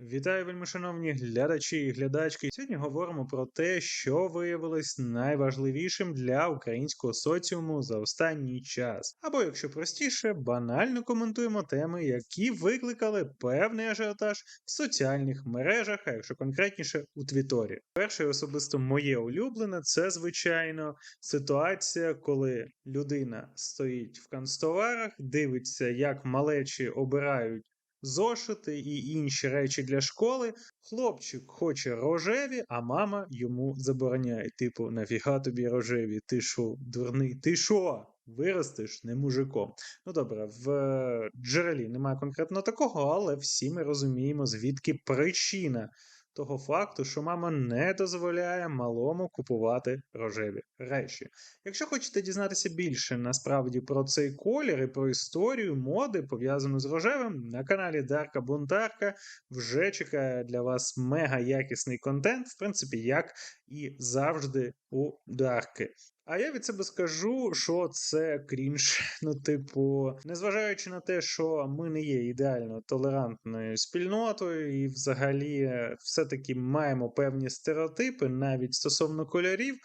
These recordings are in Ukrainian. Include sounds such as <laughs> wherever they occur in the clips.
Вітаю, вельмишановні глядачі і глядачки. Сьогодні говоримо про те, що виявилось найважливішим для українського соціуму за останній час. Або, якщо простіше, банально коментуємо теми, які викликали певний ажіотаж в соціальних мережах, а якщо конкретніше, у Твіторі. Перше, особисто моє улюблене, це звичайно ситуація, коли людина стоїть в канцтоварах, дивиться, як малечі обирають зошити і інші речі для школи. Хлопчик хоче рожеві, а мама йому забороняє. Типу, нафіга тобі рожеві? Ти що, дурний? Ти що? Виростеш не мужиком. Ну добре, в е, джерелі немає конкретно такого, але всі ми розуміємо, звідки причина того факту, що мама не дозволяє малому купувати рожеві речі. Якщо хочете дізнатися більше насправді про цей колір і про історію моди, пов'язану з рожевим, на каналі Дарка Бунтарка вже чекає для вас мега якісний контент, в принципі, як і завжди у Дарки. А я від себе скажу, що це крінж. <laughs> Ну, типу, незважаючи на те, що ми не є ідеально толерантною спільнотою, і взагалі все-таки маємо певні стереотипи навіть стосовно кольорів,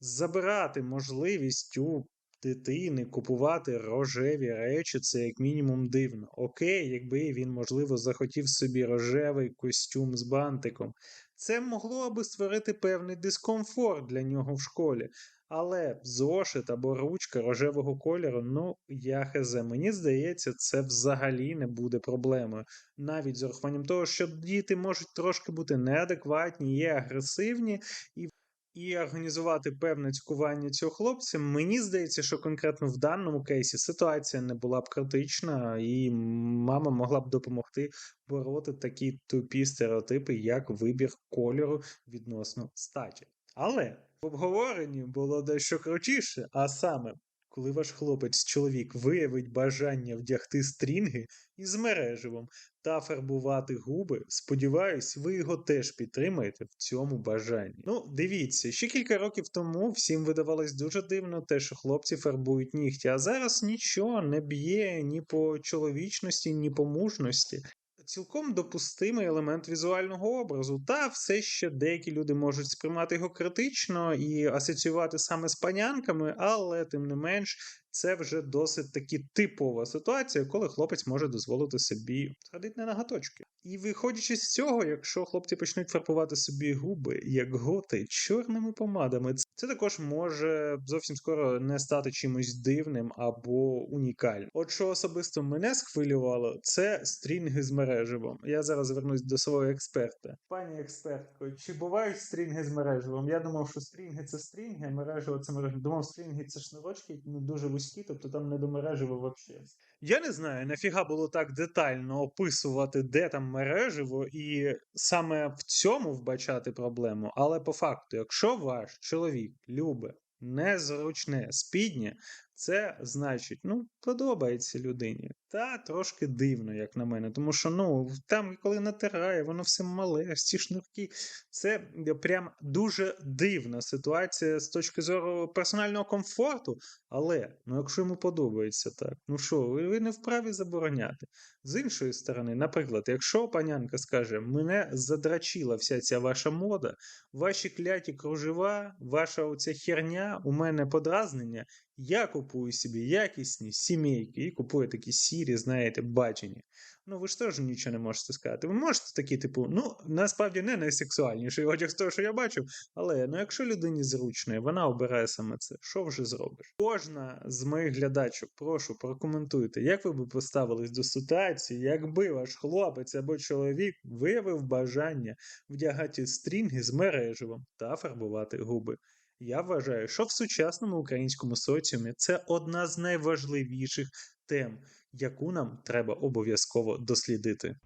забирати можливість у дитини купувати рожеві речі, це як мінімум дивно. Окей, якби він, можливо, захотів собі рожевий костюм з бантиком. Це могло би створити певний дискомфорт для нього в школі. Але зошит або ручка рожевого кольору, ну я хезе, мені здається, це взагалі не буде проблемою. Навіть з урахуванням того, що діти можуть трошки бути неадекватні, є агресивні, і і організувати певне цькування цього хлопця, мені здається, що конкретно в даному кейсі ситуація не була б критична, і мама могла б допомогти бороти такі тупі стереотипи, як вибір кольору відносно статі. Але в обговоренні було дещо крутіше, а саме. Коли ваш хлопець чоловік виявить бажання вдягти стрінги із мереживом та фарбувати губи, сподіваюсь, ви його теж підтримаєте в цьому бажанні. Ну, дивіться, ще кілька років тому всім видавалось дуже дивно те, що хлопці фарбують нігті, а зараз нічого не б'є ні по чоловічності, ні по мужності. Цілком допустимий елемент візуального образу, та все ще деякі люди можуть сприймати його критично і асоціювати саме з панянками, але тим не менш це вже досить таки типова ситуація, коли хлопець може дозволити собі сходити на ноготочки. І виходячи з цього, якщо хлопці почнуть фарбувати собі губи, як готи, чорними помадами, це також може зовсім скоро не стати чимось дивним або унікальним. От що особисто мене схвилювало, це стрінги з мереживом. Я зараз звернусь до свого експерта. Пані експертко, чи бувають стрінги з мереживом? Я думав, що стрінги це стрінги, мережево це мережево. Думав, стрінги це шнурочки, ну дуже вузькі, тобто там не до мережево взагалі. Я не знаю, нафіга було так детально описувати, де там мереживо, і саме в цьому вбачати проблему. Але по факту, якщо ваш чоловік любить незручне спіднє, це значить, ну, подобається людині. Та трошки дивно, як на мене. Тому що, ну, там, коли натирає, воно все мале, ці шнурки. Це прям дуже дивна ситуація з точки зору персонального комфорту. Але, ну, якщо йому подобається так, ну що, ви не вправі забороняти. З іншої сторони, наприклад, якщо панянка скаже, мене задрачила вся ця ваша мода, ваші кляті кружева, ваша оця херня, у мене подразнення. Я купую собі якісні сімейки і купую такі сірі, знаєте, бачені. Ну, ви ж теж нічого не можете сказати. Ви можете такі, типу, ну, насправді не найсексуальніший одяг з того, що я бачив, але ну, якщо людині зручно, вона обирає саме це, що вже зробиш? Кожна з моїх глядачок, прошу, прокоментуйте, як ви б поставились до ситуації, якби ваш хлопець або чоловік виявив бажання вдягати стрінги з мереживом та фарбувати губи. Я вважаю, що в сучасному українському соціумі це одна з найважливіших тем, яку нам треба обов'язково дослідити.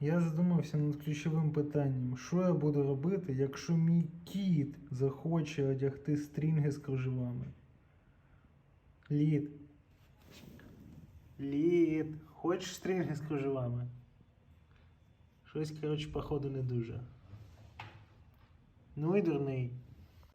Я задумався над ключовим питанням, що я буду робити, якщо мій кіт захоче одягти стрінги з кружевами. Лід. Лід. Хочеш стрінги з кружевами? Щось, коротше, походу, не дуже. Ну і дурний.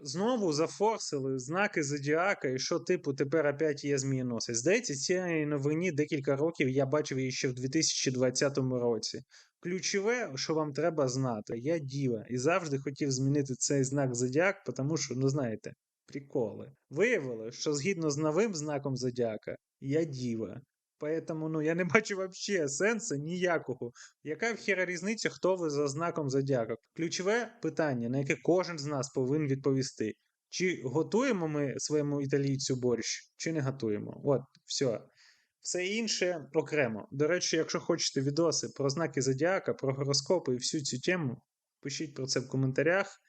Знову зафорсили знаки Зодіака, і що, типу, тепер опять є змієносець. Здається, цієї новині декілька років я бачив її ще в 2020 році. Ключове, що вам треба знати, я діва і завжди хотів змінити цей знак зодіак, тому що, ну знаєте, приколи. Виявилося, що згідно з новим знаком зодіака, я діва. Поэтому, ну, я не <laughs> бачу вообще сенсу ніякого. Яка в хіра різниця, хто ви за знаком зодіака? Ключове питання, на яке кожен з нас повинен відповісти. Чи готуємо ми своєму італійцю борщ, чи не готуємо? От, все. Все інше окремо. До речі, якщо хочете відоси про знаки зодіака, про гороскопи і всю цю тему, пишіть про це в коментарях.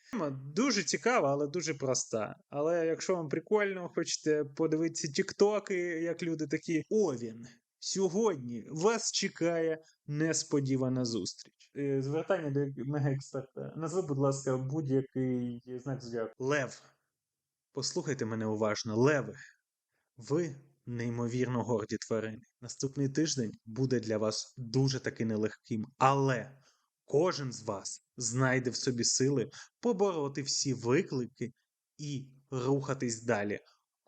Дуже цікава, але дуже проста. Але якщо вам прикольно, хочете подивитися тіктоки, як люди такі, овін. Сьогодні вас чекає несподівана зустріч. Е, Звертання до мегаексперта. Назви, будь ласка, будь-який знак зодіаку. Лев. Послухайте мене уважно, леви. Ви неймовірно горді тварини. Наступний тиждень буде для вас дуже таки нелегким, але кожен з вас знайде в собі сили побороти всі виклики і рухатись далі.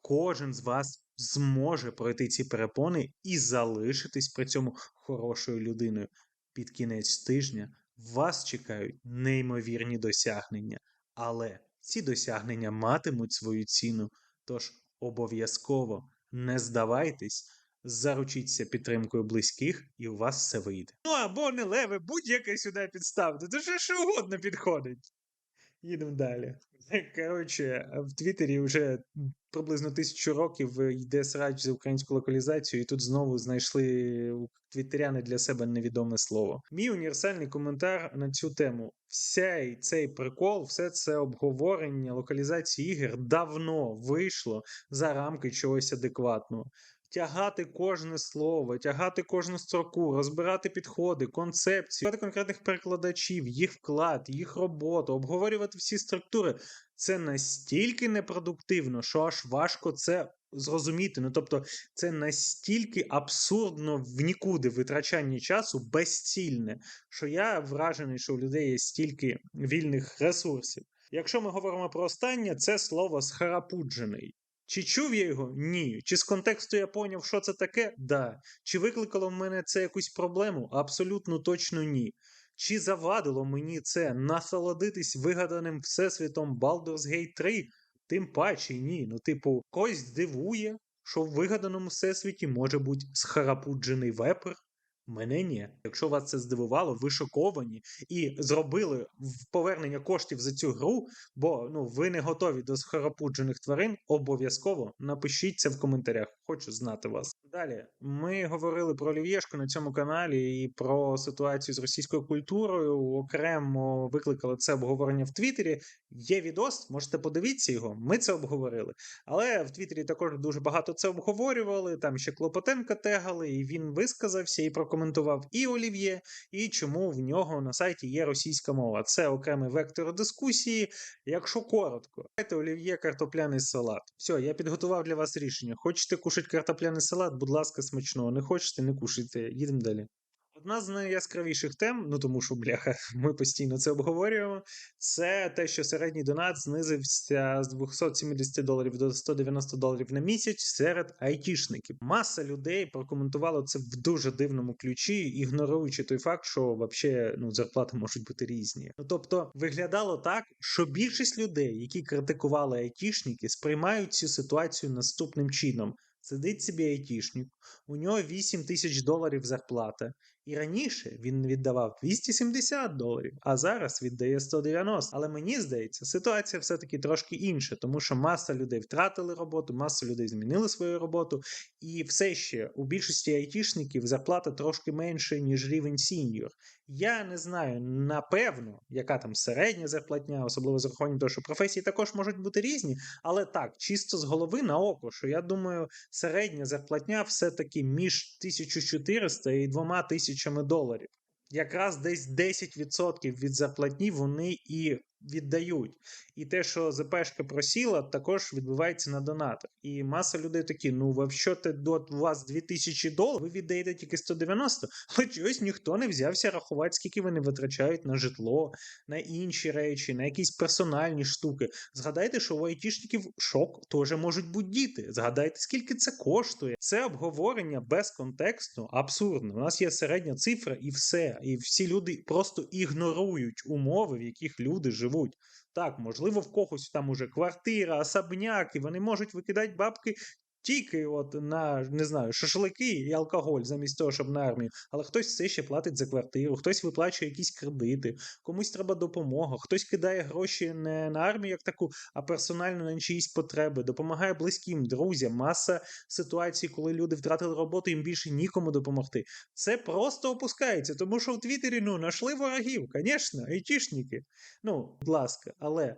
Кожен з вас зможе пройти ці перепони і залишитись при цьому хорошою людиною. Під кінець тижня вас чекають неймовірні досягнення, але ці досягнення матимуть свою ціну. Тож обов'язково не здавайтесь, заручіться підтримкою близьких, і у вас все вийде. Ну або не леве, будь-яке сюди підставте, Це що, що угодно підходить. Їдемо далі. Коротше, в Твіттері вже приблизно тисячу років йде срач за українську локалізацію, і тут знову знайшли твіттеряни для себе невідоме слово. Мій універсальний коментар на цю тему. Вся цей прикол, все це обговорення локалізації ігор давно вийшло за рамки чогось адекватного. Тягати кожне слово, тягати кожну строку, розбирати підходи, концепції, конкретних перекладачів, їх вклад, їх роботу, обговорювати всі структури. Це настільки непродуктивно, що аж важко це зрозуміти. Ну тобто, це настільки абсурдно в нікуди витрачання часу безцільне, що я вражений, що у людей є стільки вільних ресурсів. Якщо ми говоримо про останнє, це слово схарапуджений. Чи чув я його? Ні. Чи з контексту я поняв, що це таке? Да. Чи викликало в мене це якусь проблему? Абсолютно точно ні. Чи завадило мені це насолодитись вигаданим всесвітом Baldur's Gate 3? Тим паче ні. Ну, типу, когось дивує, що в вигаданому всесвіті може бути схарапуджений вепер. Мене ні. Якщо вас це здивувало, ви шоковані і зробили повернення коштів за цю гру, бо ну ви не готові до схарапуджених тварин, обов'язково напишіть це в коментарях. Хочу знати вас. Далі ми говорили про Олів'єшку на цьому каналі і про ситуацію з російською культурою. Окремо викликали це обговорення в Твіттері. Є відос, можете подивитися його. Ми це обговорили. Але в Твіттері також дуже багато це обговорювали. Там ще Клопотенка тегали, і він висказався і прокоментував і Олів'є, і чому в нього на сайті є російська мова. Це окремий вектор дискусії. Якщо коротко, дайте Олів'є картопляний салат. Все, я підготував для вас рішення. Хочете кушати картопляний салат? Будь ласка, смачного. Не хочете, не кушайте. Їдемо далі. Одна з найяскравіших тем, ну тому що, бляха, <laughs> ми постійно це обговорюємо. Це те, що середній донат знизився з 270 доларів до 190 доларів на місяць серед айтішників. Маса людей прокоментувало це в дуже дивному ключі, ігноруючи той факт, що взагалі ну, зарплати можуть бути різні. Ну тобто виглядало так, що більшість людей, які критикували айтішники, сприймають цю ситуацію наступним чином. Сидить собі айтішник, у нього 8 тисяч доларів зарплата. І раніше він віддавав 270 доларів, а зараз віддає 190. Але мені здається, ситуація все-таки трошки інша, тому що маса людей втратили роботу, маса людей змінили свою роботу, і все ще у більшості айтішників зарплата трошки менше, ніж рівень сіньор. Я не знаю, напевно, яка там середня зарплатня, особливо з урахуванням того, що професії також можуть бути різні, але так, чисто з голови на око, що я думаю, середня зарплатня все-таки між 1400 і 2000 доларів. Якраз десь 10% від зарплатні вони і віддають. І те, що ЗПшка просіла, також відбувається на донатах. І маса людей такі: ну, якщо ти до вас 2000 доларів, ви віддаєте тільки 190, але чогось ніхто не взявся рахувати, скільки вони витрачають на житло, на інші речі, на якісь персональні штуки. Згадайте, що у айтішників шок теж можуть бути діти. Згадайте, скільки це коштує. Це обговорення без контексту абсурдне. У нас є середня цифра і все. І всі люди просто ігнорують умови, в яких люди живуть. Так, можливо, в когось там уже квартира, особняк, і вони можуть викидати бабки тільки от на не знаю, шашлики і алкоголь, замість того, щоб на армію. Але хтось все ще платить за квартиру, хтось виплачує якісь кредити, комусь треба допомога, хтось кидає гроші не на армію як таку, а персонально на чиїсь потреби, допомагає близьким, друзям. Маса ситуацій, коли люди втратили роботу, їм більше нікому допомогти. Це просто опускається, тому що в Твіттері ну нашли ворогів, звісно, айтішники. Ну, будь ласка, але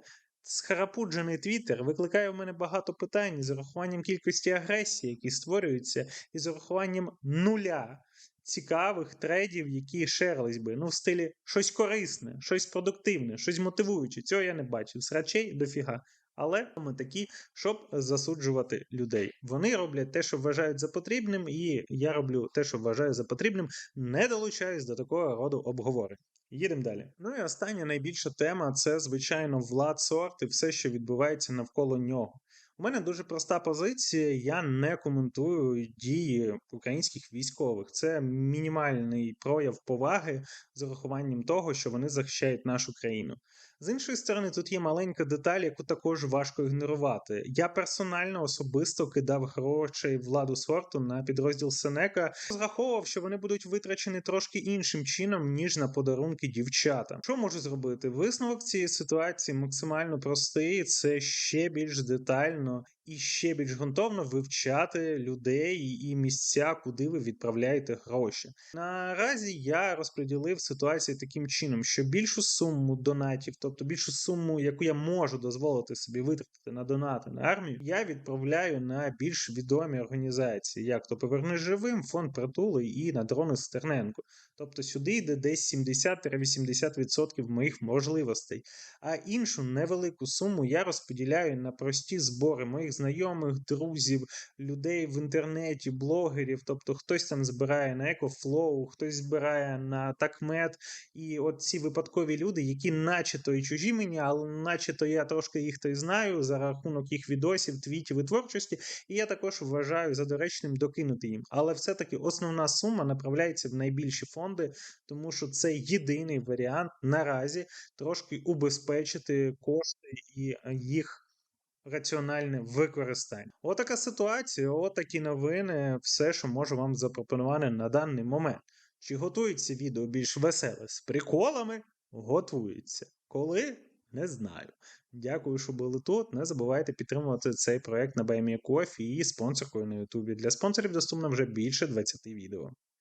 схарапуджений Твіттер викликає в мене багато питань з урахуванням кількості агресії, які створюються, і з урахуванням нуля цікавих трейдів, які шерились би. Ну, в стилі щось корисне, щось продуктивне, щось мотивуюче. Цього я не бачив. Срачей дофіга. Але ми такі, щоб засуджувати людей. Вони роблять те, що вважають за потрібним, і я роблю те, що вважаю за потрібним, не долучаюсь до такого роду обговорень. Їдемо далі. Ну і остання найбільша тема це, звичайно, влад сорт і все, що відбувається навколо нього. У мене дуже проста позиція. Я не коментую дії українських військових. Це мінімальний прояв поваги з урахуванням того, що вони захищають нашу країну. З іншої сторони, тут є маленька деталь, яку також важко ігнорувати. Я персонально особисто кидав гроші владу сорту на підрозділ Сенека, розраховував, що вони будуть витрачені трошки іншим чином, ніж на подарунки дівчатам. Що можу зробити? Висновок цієї ситуації максимально простий. Це ще більш детально і ще більш ґрунтовно вивчати людей і місця, куди ви відправляєте гроші. Наразі я розподілив ситуацію таким чином, що більшу суму донатів, тобто більшу суму, яку я можу дозволити собі витратити на донати на армію, я відправляю на більш відомі організації, як то поверни живим, фонд притули і на дрони Стерненко. Тобто сюди йде десь 70-80% моїх можливостей. А іншу невелику суму я розподіляю на прості збори моїх знайомих, друзів, людей в інтернеті, блогерів. Тобто хтось там збирає на EcoFlow, хтось збирає на Такмет. І от ці випадкові люди, які начебто і чужі мені, але начебто я трошки їх то й знаю за рахунок їх відосів, твітів і творчості. І я також вважаю за доречним докинути їм. Але все-таки основна сума направляється в найбільші фонди, тому що це єдиний варіант наразі трошки убезпечити кошти і їх раціональне використання. Отака ситуація, отакі новини, все, що можу вам запропонувати на даний момент. Чи готується відео більш веселе з приколами? Готується. Коли? Не знаю. Дякую, що були тут. Не забувайте підтримувати цей проект на BuyMeCoffee і спонсоркою на Ютубі. Для спонсорів доступно вже більше 20 відео.